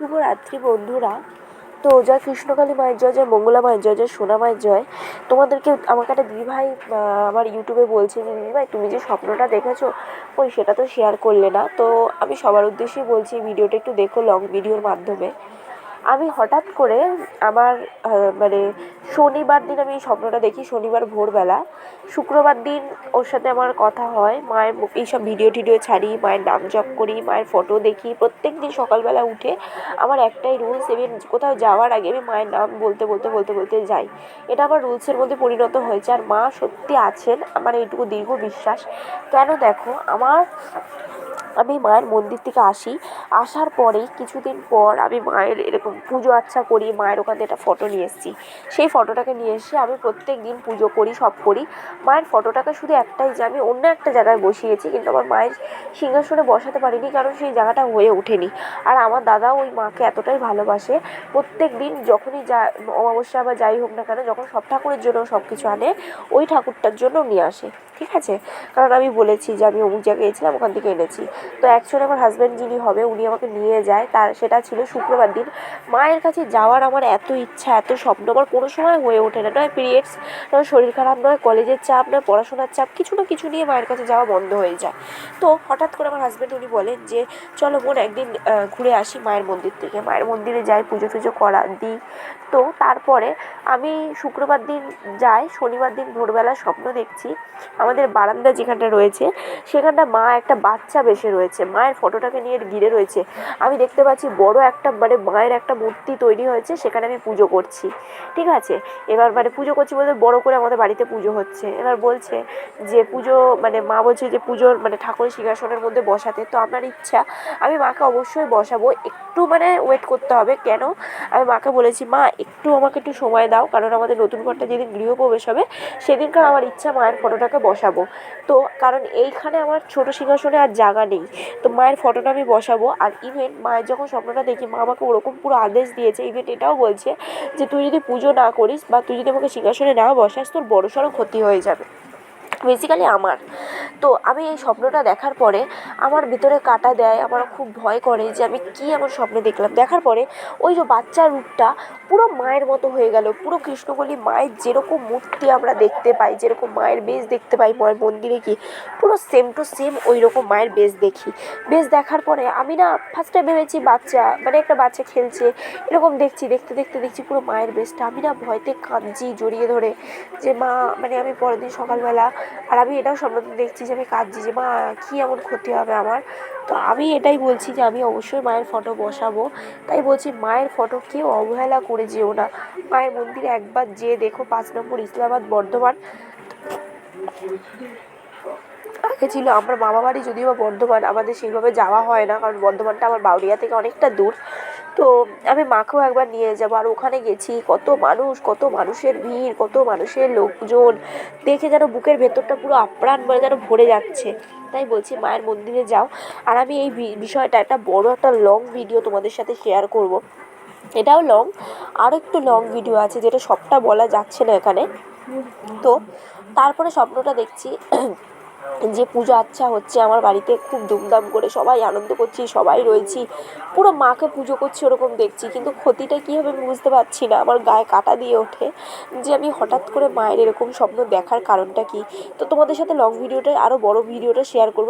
শুভরাত্রি বন্ধুরা। তো জয় কৃষ্ণকালী মায়ের জয় জয় মঙ্গলা মায়ের জয় জয় সোনা মায়ের জয়। তোমাদেরকে আমাকে একটা দিদিভাই ভাই আমার ইউটিউবে বলছে যে, দিদিভাই, তুমি যে স্বপ্নটা দেখেছ ওই সেটা তো শেয়ার করলে না? তো আমি সবার উদ্দেশ্যেই বলছি ভিডিওটা একটু দেখো লং ভিডিওর মাধ্যমে। আমি হঠাৎ করে আমার মানে শনিবার দিন আমি এই স্বপ্নটা দেখি, শনিবার ভোরবেলা। শুক্রবার দিন ওর সাথে আমার কথা হয়, মায়ের এইসব ভিডিও টিডিও ছাড়ি, মায়ের নাম জপ করি, মায়ের ফটো দেখি। প্রত্যেক দিন সকালবেলা উঠে আমার একটাই রুলস আমি কোথাও যাওয়ার আগে আমি মায়ের নাম বলতে বলতে বলতে বলতে যাই। এটা আমার রুলসের মধ্যে পরিণত হয়েছে। আর মা সত্যি আছেন, আমার এইটুকু দীর্ঘ বিশ্বাস। কেন দেখো, আমার আমি মায়ের মন্দির থেকে আসি। আসার পরেই কিছুদিন পর আমি মায়ের এরকম পুজো আচ্ছা করি, মায়ের ওখান থেকে একটা ফটো নিয়ে এসেছি। সেই ফটোটাকে নিয়ে এসে আমি প্রত্যেক দিন পুজো করি, সব করি। মায়ের ফটোটাকে শুধু একটাই যে আমি অন্য একটা জায়গায় বসিয়েছি, কিন্তু আমার মায়ের সিংহাসনে বসাতে পারিনি, কারণ সেই জায়গাটা হয়ে ওঠেনি। আর আমার দাদা ওই মাকে এতটাই ভালোবাসে। প্রত্যেক দিন যখনই যা অমাবস্যা বা যাই হোক না কেন, যখন সব ঠাকুরের জন্য সব কিছু আনে, ওই ঠাকুরটার জন্য নিয়ে আসে। ঠিক আছে? কারণ আমি বলেছি যে আমি অমুক জায়গায় গেছিলাম ওখান থেকে এনেছি। তো অ্যাকচুয়ালি আমার হাজব্যান্ড যিনি হবে, উনি আমাকে নিয়ে যায়। তার, সেটা ছিল শুক্রবার দিন। মায়ের কাছে যাওয়ার আমার এত ইচ্ছা, এত স্বপ্ন, আমার কোনো সময় হয়ে ওঠে না। নয় পিরিয়ডস নয় শরীর খারাপ, নয় কলেজের চাপ, নয় পড়াশোনার চাপ, কিছু না কিছু নিয়ে মায়ের কাছে যাওয়া বন্ধ হয়ে যায়। তো হঠাৎ করে আমার হাজব্যান্ড উনি বলেন যে, চলো বোন, একদিন ঘুরে আসি মায়ের মন্দির থেকে। মায়ের মন্দিরে যাই, পুজো টুজো করা দিই। তো তারপরে আমি শুক্রবার দিন যাই, শনিবার দিন ভোরবেলা স্বপ্ন দেখছি। আমাদের বারান্দা যেখানটা রয়েছে, সেখানটা মা একটা বাচ্চা বেসে রয়েছে। মায়ের ফটোটাকে নিয়ে ঘিরে রয়েছে। আমি দেখতে পাচ্ছি বড় একটা মানে মায়ের একটা মূর্তি তৈরি হয়েছে, সেখানে আমি পুজো করছি। ঠিক আছে? এবার মানে পুজো করছি বলতে বড় করে আমাদের বাড়িতে পুজো হচ্ছে। এবার বলছে যে পুজো মানে মা বলছে যে পুজোর মানে ঠাকুরের সিংহাসনের মধ্যে বসাতে। তো আপনার ইচ্ছা, আমি মাকে অবশ্যই বসাবো। একটু মানে ওয়েট করতে হবে। কেন? আমি মাকে বলেছি, মা, একটু আমাকে একটু সময় দাও। কারণ আমাদের নতুন ঘরটা যেদিন গৃহপ্রবেশ হবে, সেদিনকার আমার ইচ্ছা মায়ের ফটোটাকে বসাবো। তো কারণ এইখানে আমার ছোট সিংহাসনে আর জায়গা নেই। তো মায়ের ফটোটা আমি বসাবো। আর ইভেন মায়ের যখন স্বপ্নটা দেখি, মা আমাকে ওরকম পুরো আদেশ দিয়েছে। ইভেন্ট এটাও বলছে যে, তুই যদি পুজো না করিস বা তুই যদি আমাকে সিংহাসনে না বসাস, তোর বড় সড়ো ক্ষতি হয়ে যাবে। বেসিক্যালি আমার। তো আমি এই স্বপ্নটা দেখার পরে আমার ভিতরে কাটা দেয়, আমার খুব ভয় করে যে আমি কী এমন স্বপ্ন দেখলাম। দেখার পরে ওই যে বাচ্চার রূপটা পুরো মায়ের মতো হয়ে গেল, পুরো কৃষ্ণকলি মায়ের যেরকম মূর্তি আমরা দেখতে পাই, যেরকম মায়ের বেশ দেখতে পাই, মায়ের মন্দিরে কি পুরো সেম টু সেম ওই রকম মায়ের বেশ দেখি। বেশ দেখার পরে আমি না ফার্স্টে ভেবেছি বাচ্চা মানে একটা বাচ্চা খেলছে, এরকম দেখছি, দেখতে দেখতে, দেখছি পুরো মায়ের বেশটা। আমি না ভয়তে কাঁদছি জড়িয়ে ধরে যে মা মানে আমি পরের দিন সকালবেলা আর আমি এটাও স্বপ্নতে দেখছি যে আমি কাঁদছি যে, মা, কী এমন ক্ষতি হবে আমার? তো আমি এটাই বলছি যে, আমি অবশ্যই মায়ের ফটো বসাবো। তাই বলছি, মায়ের ফটো কেউ অবহেলা করে যেও না। মায়ের মন্দিরে একবার যেয়ে দেখো, পাঁচ নম্বর ইসলামাবাদ বর্ধমান। আগে ছিল, আমার মামা বাড়ি যদিও বা বর্ধমান, আমাদের সেইভাবে যাওয়া হয় না, কারণ বর্ধমানটা আমার বাউরিয়া থেকে অনেকটা দূর। তো আমি মাকেও একবার নিয়ে যাব। আর ওখানে গেছি, কত মানুষ, কত মানুষের ভিড়, কত মানুষের লোকজন। দেখে যেন বুকের ভেতরটা পুরো আপ্রাণ মানে যেন ভরে যাচ্ছে। তাই বলছি, মায়ের মন্দিরে যাও। আর আমি এই বিষয়টা, একটা বড় একটা লং ভিডিও তোমাদের সাথে শেয়ার করব। এটাও লং আরও একটু লং ভিডিও আছে যেটা সবটা বলা যাচ্ছে না এখানে। তো, তারপরে স্বপ্নটা দেখছি। যে পুজো আচ্ছা হচ্ছে আমার বাড়িতে খুব ধুমধাম করে সবাই আনন্দ করছি, সবাই রয়েছি। পুরো মাকে পুজো করছি ওরকম দেখছি, কিন্তু ক্ষতিটা কী হবে আমি বুঝতে পারছি না। আমার গায়ে কাটা দিয়ে ওঠে যে আমি হঠাৎ করে মায়ের এরকম স্বপ্ন দেখার কারণটা কি? তো তোমাদের সাথে লং ভিডিওটা আরও বড় ভিডিওটা শেয়ার করব।